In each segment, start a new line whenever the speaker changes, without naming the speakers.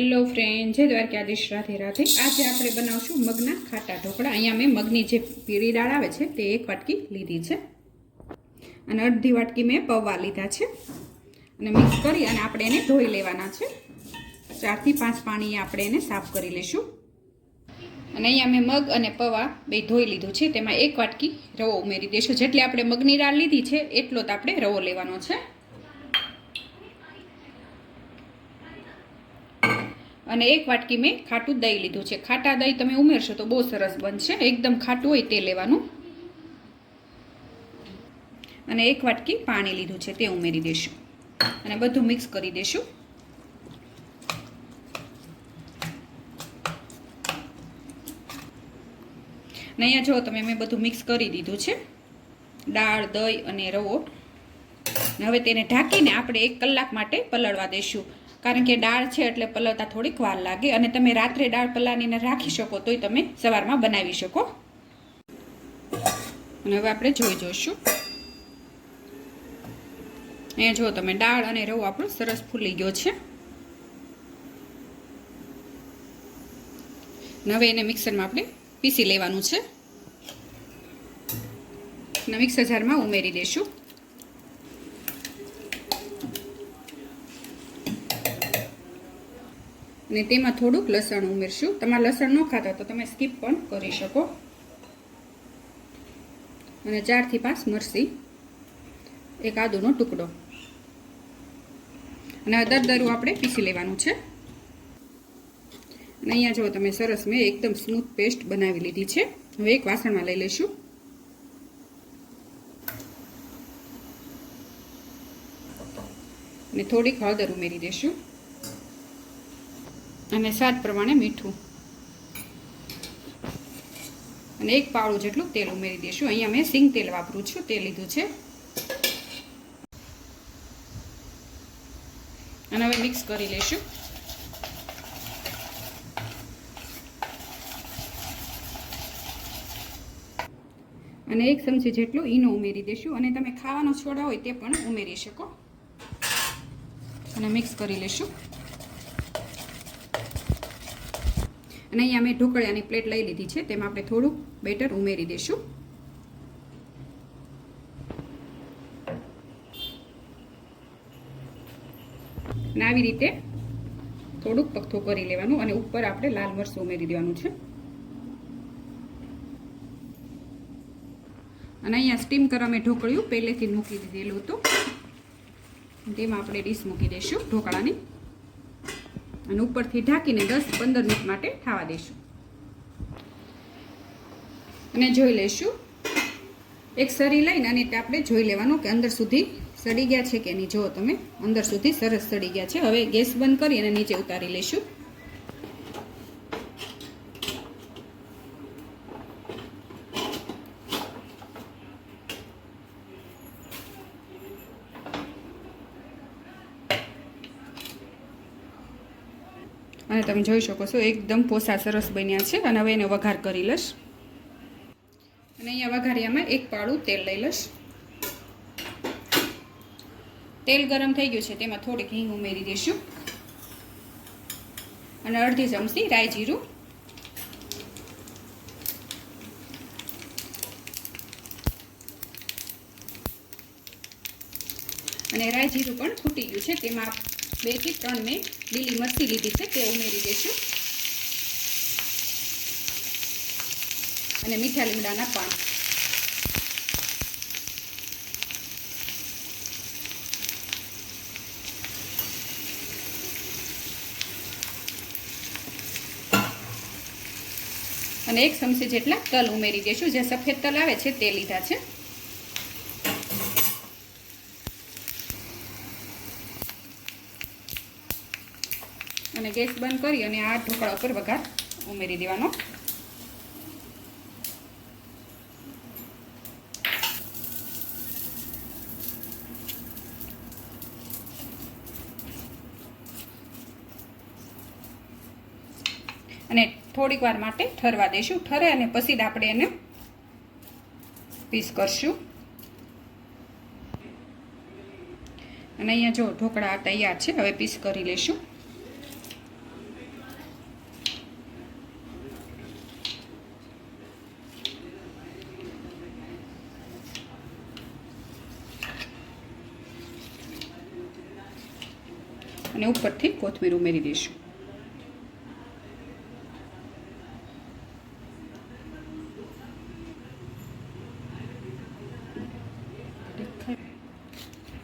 Hello friend જય દ્વારકાધીશ, રાધે રાધે. આજે આપણે બનાવશું મગના ખાટા ઢોકળા. અહીંયા મેં મગની જે પીળી દાળ આવે છે, તે એક વાટકી લીધી છે. અને અડધી વાટકી મેં પૌવા લીધા છે. અને મિક્સ કરી અને આપણે એને ધોઈ લેવાના છે. ચારથી પાંચ પાણી આપણે એને સાફ કરી લઈશું અને અહીંયા મેં મગ અને પૌવા બે ધોઈ લીધું છે. તેમાં એક વાટકી રવો ઉમેરી દઈશું જેટલી આપણે મગની દાળ લીધી છે, એટલો જ આપણે રવો લેવાનો છે. અને એક વાટકી મેં ખાટું દહીં લીધું છે. ખાટા દહીં તમે ઉમેરશો તો બહુ સરસ બનશે. એકદમ ખાટું હોય તે લેવાનું. અને એક વાટકી પાણી લીધું છે તે ઉમેરી દઈશું અને બધું મિક્સ કરી દઈશું અને અહીંયા જો તમે મેં બધું મિક્સ કરી દીધું છે. દાળ, દહીં અને રવો. હવે તેને ઢાંકીને આપણે એક કલાક માટે પલળવા દઈશું કારણ કે દાળ છે એટલે પલવતા થોડીક વાર લાગે અને તમે રાત્રે દાળ પલાળીને રાખી શકો તોય તમે સવારમાં બનાવી શકો. અને હવે આપણે જોઈ જોઈશું. અહીંયા જો તમે, દાળ અને રવો આપણો સરસ ફૂલી ગયો છે. હવે એને મિક્સરમાં આપણે પીસી લેવાનું છે. મિક્સર જારમાં ઉમેરી દઈશું અને તેમાં થોડુંક લસણ ઉમેરશું. તમારે લસણ ન ખાતા તો તમે સ્કીપ પણ કરી શકો. અને ચારથી પાંચ મરસી. એક આદુનો ટુકડો. અને દરદરું આપણે પીસી લેવાનું છે. અને અહીંયા જો તમે સરસ મેં એકદમ સ્મૂથ પેસ્ટ બનાવી લીધી છે. હવે એક વાસણમાં લઈ લઈશું. અને થોડીક હળદર ઉમેરી દઈશું અને સ્વાદ પ્રમાણે મીઠું. અને એક પાવડું જેટલું તેલ ઉમેરી દઈશું અહીંયા મેં સિંગ તેલ વાપરું છું. તે લીધું છે. અને હવે મિક્સ કરી લઈશું અને એક ચમચી જેટલું ઈનો ઉમેરી દઈશું અને તમે ખાવાનો છોડા હોય તે પણ ઉમેરી શકો. અને મિક્સ કરી લઈશું અને અહીંયા મેં ઢોકળિયાની પ્લેટ લઈ લીધી છે, તેમાં આપણે થોડુંક બેટર ઉમેરી દઈશું અને આવી રીતે થોડુંક પગથું કરી લેવાનું અને ઉપર આપણે લાલ મરચું ઉમેરી દેવાનું છે. અને અહીંયા સ્ટીમ કરવા મેં ઢોકળિયું, પહેલેથી મૂકી દીધેલું હતું. તેમાં આપણે ડીશ મૂકી દઈશું ઢોકળાની. અને ઉપરથી ઢાંકીને દસ પંદર મિનિટ માટે થવા દઈશું. અને જોઈ લઈશું. એક સરી લઈને અને આપણે જોઈ લેવાનું કે અંદર સુધી સડી ગયા છે કે નહીં. જુઓ તમે અંદર સુધી સરસ સડી ગયા છે. હવે ગેસ બંધ કરી અને નીચે ઉતારી લઈશું. અને તમે જોઈ શકો છો, એકદમ પોસા સરસ બન્યા છે. અને હવે એને વઘાર કરી લઈશ. અને અહીંયા વઘારિયામાં એક પાળું તેલ લઈ લઈશ. તેલ ગરમ થઈ ગયું છે, તેમાં થોડીક હિંગ ઉમેરી દઈશું. અને અડધી ચમચી રાઈ જીરું. અને રાઈ જીરું પણ ફૂટી ગયું છે, તેમાં બેથી ત્રણ મેં લીલી મરચી લીધી છે, તે ઉમેરી દઈશું. અને મીઠા લીમડાના પાન. અને એક ચમચી જેટલા તલ ઉમેરી દઈશું. જે સફેદ તલ આવે છે તે લીધા છે. અને ગેસ બંધ કરી અને આ ઢોકળા ઉપર વઘાર ઉમેરી દેવાનો. અને થોડીક વાર માટે ઠરવા દઈશું ઠરે અને પછી આપણે એને પીસ કરશું. અને અહીંયા જો ઢોકળા તૈયાર છે, હવે પીસ કરી લઈશું અને ઉપરથી કોથમીર ઉમેરી દઈશું.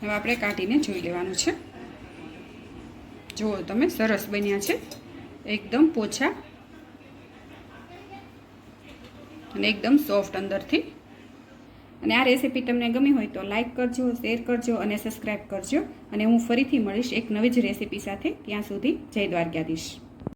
હવે આપણે કાઢીને જોઈ લેવાનું છે. જુઓ તમે, સરસ બન્યા છે. એકદમ પોછા અને એકદમ સોફ્ટ અંદરથી. અને આ રેસીપી તમને ગમી હોય તો લાઇક કરજો, શેર કરજો અને સબસ્ક્રાઈબ કરજો. અને હું ફરીથી મળીશ એક નવી જ રેસીપી સાથે. ત્યાં સુધી જય દ્વારકાધીશ.